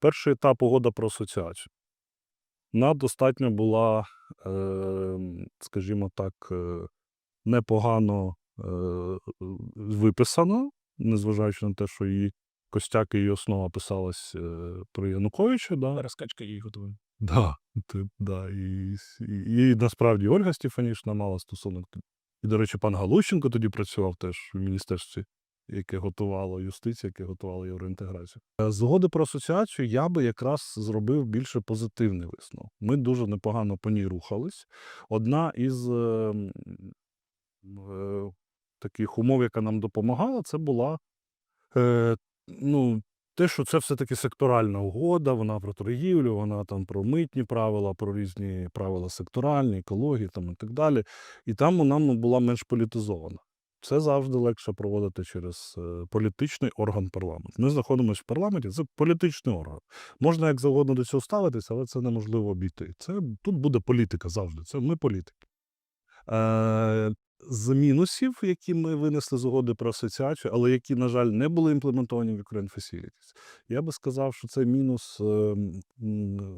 Перший етап угода про асоціацію. Вона достатньо була, е, скажімо так, е, непогано е, виписана, незважаючи на те, що її костяк і її основа писалась е, при Януковичі. Да? Розкачка її готує. Да, ти, да, і, і, і насправді Ольга Стефанішна мала стосунок. І, до речі, пан Галущенко тоді працював теж в міністерстві, яке готувало юстицію, яке готувало євроінтеграцію. Е, З угоди про асоціацію я би якраз зробив більше позитивний висновок. Ми дуже непогано по ній рухались. Одна із е, е, таких умов, яка нам допомагала, це була е, ну, те, що це все-таки секторальна угода, вона про торгівлю, вона там про митні правила, про різні правила секторальні, екології там, і так далі. І там вона ну, була менш політизована. Це завжди легше проводити через е, політичний орган парламенту. Ми знаходимося в парламенті, це політичний орган. Можна як завгодно до цього ставитися, але це неможливо обійти. Це, тут буде політика завжди. Це ми політики. Е, з мінусів, які ми винесли з угоди про асоціацію, але які, на жаль, не були імплементовані в Ukraine Facilities, я би сказав, що це мінус е,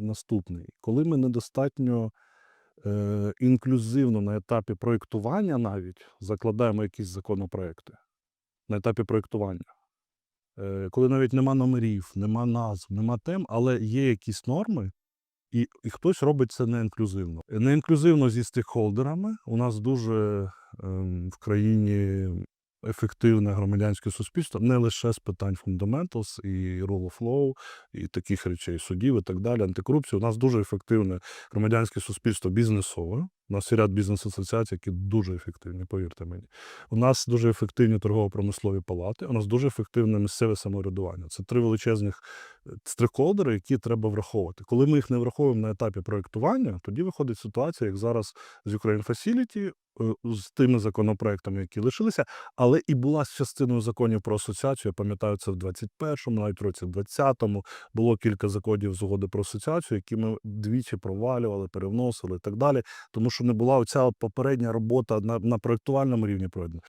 наступний. Коли ми недостатньо інклюзивно на етапі проєктування навіть закладаємо якісь законопроекти на етапі проєктування. Е, коли навіть нема номерів, нема назв, нема тем, але є якісь норми, і, і хтось робить це неінклюзивно. Неінклюзивно зі стейкхолдерами. У нас дуже ем, в країні ефективне громадянське суспільство, не лише з питань fundamentals і rule of law, і таких речей судів і так далі, антикорупції. У нас дуже ефективне громадянське суспільство бізнесове. У нас є ряд бізнес-асоціацій, які дуже ефективні, повірте мені. У нас дуже ефективні торгово-промислові палати, у нас дуже ефективне місцеве самоврядування. Це три величезних е, які треба враховувати. Коли ми їх не враховуємо на етапі проєктування, тоді виходить ситуація, як зараз з Ukraine Facility, з тими законопроектами, які лишилися, але і була з частиною законів про асоціацію. Я пам'ятаю, це в 21-му, навіть в році 20-му було кілька законів з угоди про асоціацію, які ми двічі провалювали, перевносили і так далі, тому що не була оця попередня робота на, на проєктувальному рівні проведена.